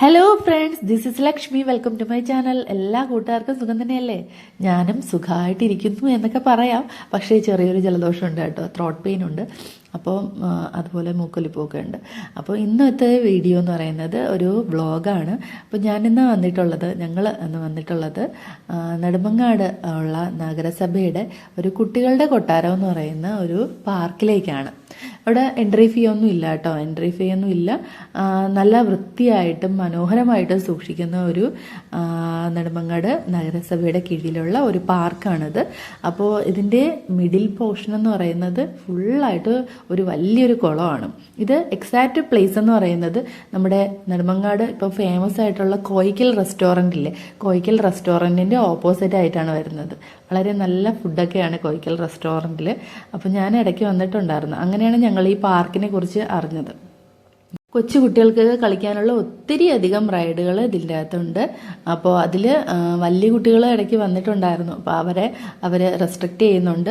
Hello friends this is Lakshmi welcome to my channel എല്ലാ കൂട്ടുകാർക്കും സുഖം തന്നെയല്ലേ? ഞാനും സുഖമായിട്ടിരിക്കുന്നു എന്നൊക്കെ പറയാം. പക്ഷേ ചെറിയൊരു ജലദോഷം ഉണ്ട് കേട്ടോ. ത്രോട്ട് പെയിൻ ഉണ്ട്. അപ്പോൾ അതുപോലെ മൂക്കൊലിപ്പൊക്കെ ഉണ്ട് അപ്പോൾ ഇന്നത്തെ വീഡിയോ എന്ന് പറയുന്നത് ഒരു ബ്ലോഗാണ് അപ്പോൾ ഞാനിന്ന് വന്നിട്ടുള്ളത് ഞങ്ങൾ ഇന്ന് വന്നിട്ടുള്ളത് നെടുമങ്ങാട് ഉള്ള നഗരസഭയുടെ ഒരു കുട്ടികളുടെ കൊട്ടാരം എന്ന് പറയുന്ന ഒരു പാർക്കിലേക്കാണ്. അവിടെ എൻട്രി ഫീ ഒന്നും ഇല്ല കേട്ടോ. എൻട്രി ഫീ ഒന്നും ഇല്ല. നല്ല വൃത്തിയായിട്ടും മനോഹരമായിട്ടും സൂക്ഷിക്കുന്ന ഒരു നെടുമങ്ങാട് നഗരസഭയുടെ കീഴിലുള്ള ഒരു പാർക്കാണിത്. അപ്പോൾ ഇതിന്റെ മിഡിൽ പോർഷൻ എന്ന് പറയുന്നത് ഫുള്ളായിട്ട് ഒരു വലിയൊരു കുളമാണ്. ഇത് എക്സാക്റ്റ് പ്ലേസ് എന്ന് പറയുന്നത് നമ്മുടെ നെടുമങ്ങാട് ഇപ്പോൾ ഫേമസ് ആയിട്ടുള്ള കോയിക്കൽ റെസ്റ്റോറന്റ് ഇല്ലേ? കോയിക്കൽ റെസ്റ്റോറന്റിന്റെ ഓപ്പോസിറ്റ് ആയിട്ടാണ് വരുന്നത്. വളരെ നല്ല ഫുഡൊക്കെയാണ് കോയിക്കൽ റെസ്റ്റോറന്റിൽ അപ്പോൾ ഞാൻ ഇടയ്ക്ക് വന്നിട്ടുണ്ടായിരുന്നു. അങ്ങനെയാണ് ഞങ്ങൾ ഈ പാർക്കിനെ കുറിച്ച് അറിഞ്ഞത്. കൊച്ചു കുട്ടികൾക്ക് കളിക്കാനുള്ള ഒത്തിരി അധികം റൈഡുകൾ ഇതിന്റെ അകത്തുണ്ട്. അപ്പോൾ അതിൽ വലിയ കുട്ടികൾ ഇടയ്ക്ക് വന്നിട്ടുണ്ടായിരുന്നു. അപ്പോൾ അവരെ അവർ റെസ്ട്രിക്റ്റ് ചെയ്യുന്നുണ്ട്.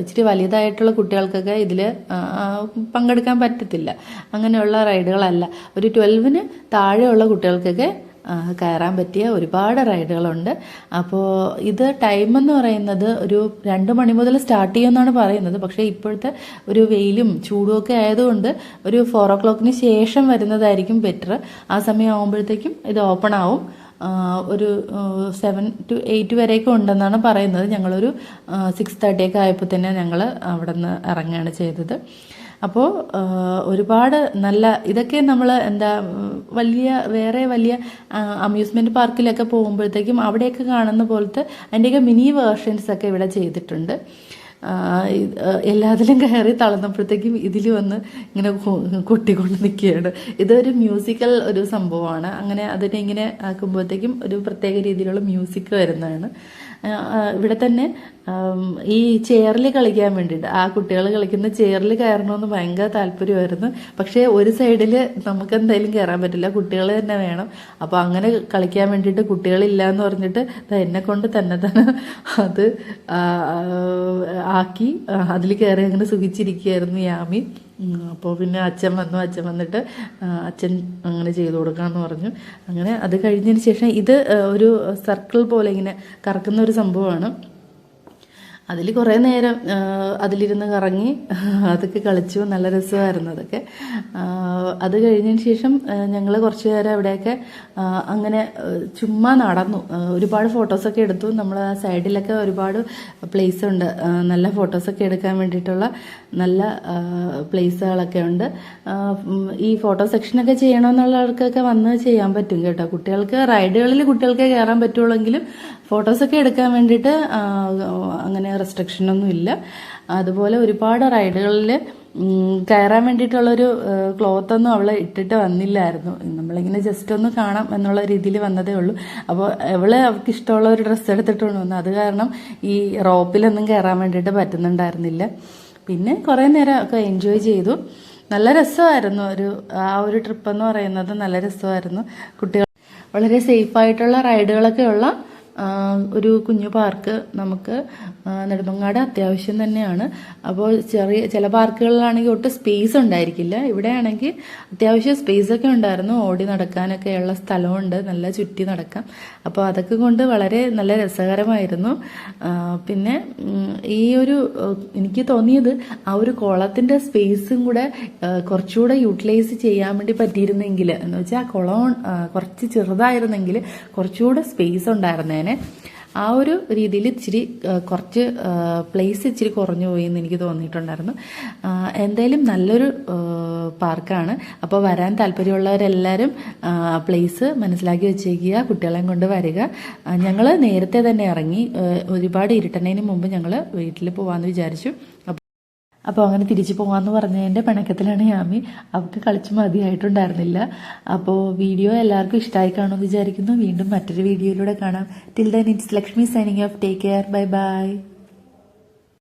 ഇച്ചിരി വലിയതായിട്ടുള്ള കുട്ടികൾക്കൊക്കെ ഇതിൽ പങ്കെടുക്കാൻ പറ്റത്തില്ല. അങ്ങനെയുള്ള റൈഡുകളല്ല. ഒരു ട്വൽവിന് താഴെയുള്ള കുട്ടികൾക്കൊക്കെ കയറാൻ പറ്റിയ ഒരുപാട് റൈഡുകളുണ്ട്. അപ്പോൾ ഇത് ടൈം എന്ന് പറയുന്നത് ഒരു രണ്ട് മണി മുതൽ സ്റ്റാർട്ട് ചെയ്യുമെന്നാണ് പറയുന്നത്. പക്ഷേ ഇപ്പോഴത്തെ ഒരു വെയിലും ചൂടും ഒക്കെ ആയതുകൊണ്ട് ഒരു ഫോർ ഓ ക്ലോക്കിന് ശേഷം വരുന്നതായിരിക്കും ബെറ്റർ ആ സമയം ആകുമ്പോഴത്തേക്കും ഇത് ഓപ്പൺ ആവും. ഒരു സെവൻ ടു എയ്റ്റ് വരെയൊക്കെ ഉണ്ടെന്നാണ് പറയുന്നത്. ഞങ്ങളൊരു സിക്സ് തേർട്ടി ഒക്കെ ആയപ്പോൾ തന്നെ ഞങ്ങൾ അവിടെ നിന്ന് ഇറങ്ങുകയാണ് ചെയ്തത്. അപ്പോൾ ഒരുപാട് നല്ല ഇതൊക്കെ നമ്മൾ എന്താ വലിയ വേറെ വലിയ അമ്യൂസ്മെന്റ് പാർക്കിലൊക്കെ പോകുമ്പോഴത്തേക്കും അവിടെയൊക്കെ കാണുന്ന പോലത്തെ അതിന്റെയൊക്കെ മിനി വേർഷൻസ് ഒക്കെ ഇവിടെ ചെയ്തിട്ടുണ്ട്. എല്ലാത്തിലും കയറി തളർന്നപ്പോഴത്തേക്കും ഇതിൽ വന്ന് ഇങ്ങനെ കൊട്ടിക്കൊണ്ട് നിൽക്കുകയാണ്. ഇതൊരു മ്യൂസിക്കൽ ഒരു സംഭവമാണ്. അങ്ങനെ അതിനെ ഇങ്ങനെ ആക്കുമ്പോഴത്തേക്കും ഒരു പ്രത്യേക രീതിയിലുള്ള മ്യൂസിക് വരുന്നതാണ്. ഇവിടെ തന്നെ ഈ ചെയറിൽ കളിക്കാൻ വേണ്ടിയിട്ട് ആ കുട്ടികൾ കളിക്കുന്ന ചെയറിൽ കയറണമെന്ന് ഭയങ്കര താല്പര്യമായിരുന്നു. പക്ഷേ ഒരു സൈഡിൽ നമുക്ക് എന്തായാലും കയറാൻ പറ്റില്ല. കുട്ടികൾ തന്നെ വേണം. അപ്പോൾ അങ്ങനെ കളിക്കാൻ വേണ്ടിയിട്ട് കുട്ടികളില്ല എന്ന് പറഞ്ഞിട്ട് എന്നെ കൊണ്ട് തന്നെ തന്നെ അത് ആക്കി അതിൽ കയറി അങ്ങനെ സുഖിച്ചിരിക്കുകയായിരുന്നു യാമി അപ്പോൾ പിന്നെ അച്ഛൻ വന്നു. അച്ഛൻ വന്നിട്ട് അച്ഛൻ അങ്ങനെ ചെയ്തു കൊടുക്കാമെന്ന് പറഞ്ഞു. അങ്ങനെ അത് കഴിഞ്ഞതിന് ശേഷം ഇത് ഒരു സർക്കിൾ പോലെ ഇങ്ങനെ കറക്കുന്ന ഒരു സംഭവമാണ്. അതിൽ കുറേ നേരം അതിലിരുന്ന് കറങ്ങി അതൊക്കെ കളിച്ചു. നല്ല രസമായിരുന്നു അതൊക്കെ. അത് കഴിഞ്ഞതിന് ശേഷം ഞങ്ങൾ കുറച്ച് നേരം അവിടെയൊക്കെ അങ്ങനെ ചുമ്മാ നടന്നു. ഒരുപാട് ഫോട്ടോസൊക്കെ എടുത്തു. നമ്മൾ ആ സൈഡിലൊക്കെ ഒരുപാട് പ്ലേസ് ഉണ്ട്. നല്ല ഫോട്ടോസൊക്കെ എടുക്കാൻ വേണ്ടിയിട്ടുള്ള നല്ല പ്ലേസുകളൊക്കെ ഉണ്ട്. ഈ ഫോട്ടോ സെക്ഷനൊക്കെ ചെയ്യണമെന്നുള്ളവർക്കൊക്കെ വന്ന് ചെയ്യാൻ പറ്റും കേട്ടോ. കുട്ടികൾക്ക് റൈഡുകളിൽ കുട്ടികൾക്ക് കയറാൻ പറ്റുള്ളെങ്കിലും ഫോട്ടോസൊക്കെ എടുക്കാൻ വേണ്ടിയിട്ട് അങ്ങനെ റെസ്ട്രിക്ഷൻ ഒന്നും ഇല്ല. അതുപോലെ ഒരുപാട് റൈഡുകളിൽ കയറാൻ വേണ്ടിയിട്ടുള്ളൊരു ക്ലോത്തൊന്നും അവൾ ഇട്ടിട്ട് വന്നില്ലായിരുന്നു. നമ്മളിങ്ങനെ ജസ്റ്റ് ഒന്ന് കാണാം എന്നുള്ള രീതിയിൽ വന്നതേ ഉള്ളൂ. അപ്പോൾ അവൾ അവൾക്ക് ഇഷ്ടമുള്ള ഒരു ഡ്രസ്സ് എടുത്തിട്ടുണ്ട് വന്നു. അത് കാരണം ഈ റോപ്പിലൊന്നും കയറാൻ വേണ്ടിയിട്ട് പറ്റുന്നുണ്ടായിരുന്നില്ല. പിന്നെ കുറേ നേരം ഒക്കെ എൻജോയ് ചെയ്തു. നല്ല രസമായിരുന്നു. ഒരു ആ ഒരു ട്രിപ്പ് എന്ന് പറയുന്നത് നല്ല രസമായിരുന്നു. കുട്ടികൾ വളരെ സേഫായിട്ടുള്ള റൈഡുകളൊക്കെ ഉള്ള ഒരു കുഞ്ഞു പാർക്ക് നമുക്ക് നെടുമ്പങ്ങാട് അത്യാവശ്യം തന്നെയാണ്. അപ്പോൾ ചെറിയ ചില പാർക്കുകളിലാണെങ്കിൽ ഒട്ടും സ്പേസ് ഉണ്ടായിരിക്കില്ല. ഇവിടെ ആണെങ്കിൽ അത്യാവശ്യം സ്പേസ് ഒക്കെ ഉണ്ടായിരുന്നു. ഓടി നടക്കാനൊക്കെയുള്ള സ്ഥലമുണ്ട്. നല്ല ചുറ്റി നടക്കാം. അപ്പോൾ അതൊക്കെ കൊണ്ട് വളരെ നല്ല രസകരമായിരുന്നു. പിന്നെ ഈ ഒരു എനിക്ക് തോന്നിയത് ആ ഒരു കുളത്തിന്റെ സ്പേസും കൂടെ കുറച്ചുകൂടെ യൂട്ടിലൈസ് ചെയ്യാൻ വേണ്ടി പറ്റിയിരുന്നെങ്കിൽ എന്ന് വെച്ചാൽ ആ കുളം കുറച്ച് ചെറുതായിരുന്നെങ്കിൽ കുറച്ചുകൂടെ സ്പേസ് ഉണ്ടായിരുന്നേനെ ആ ഒരു രീതിയിൽ ഇച്ചിരി കുറച്ച് പ്ലേസ് ഇച്ചിരി കുറഞ്ഞു പോയി എന്ന് എനിക്ക് തോന്നിയിട്ടുണ്ടായിരുന്നു. എന്തായാലും നല്ലൊരു പാർക്കാണ്. അപ്പോൾ വരാൻ താല്പര്യമുള്ളവരെല്ലാവരും പ്ലേസ് മനസ്സിലാക്കി വെച്ചേക്കുക കുട്ടികളെയും കൊണ്ട് വരിക. ഞങ്ങൾ നേരത്തെ തന്നെ ഇറങ്ങി ഒരുപാട് ഇരുട്ടണേന് മുമ്പ് ഞങ്ങൾ വീട്ടിൽ പോകാമെന്ന് വിചാരിച്ചു. അപ്പോൾ അങ്ങനെ തിരിച്ചു പോകാമെന്ന് പറഞ്ഞതിന്റെ പിണക്കത്തിലാണ് യാമി. അവൾക്ക് കളിച്ച് മതിയായിട്ടുണ്ടായിരുന്നില്ല. അപ്പോൾ വീഡിയോ എല്ലാവർക്കും ഇഷ്ടമായി കാണുമെന്ന് വിചാരിക്കുന്നു. വീണ്ടും മറ്റൊരു വീഡിയോയിലൂടെ കാണാം. Till then it's Lakshmi signing off take care bye bye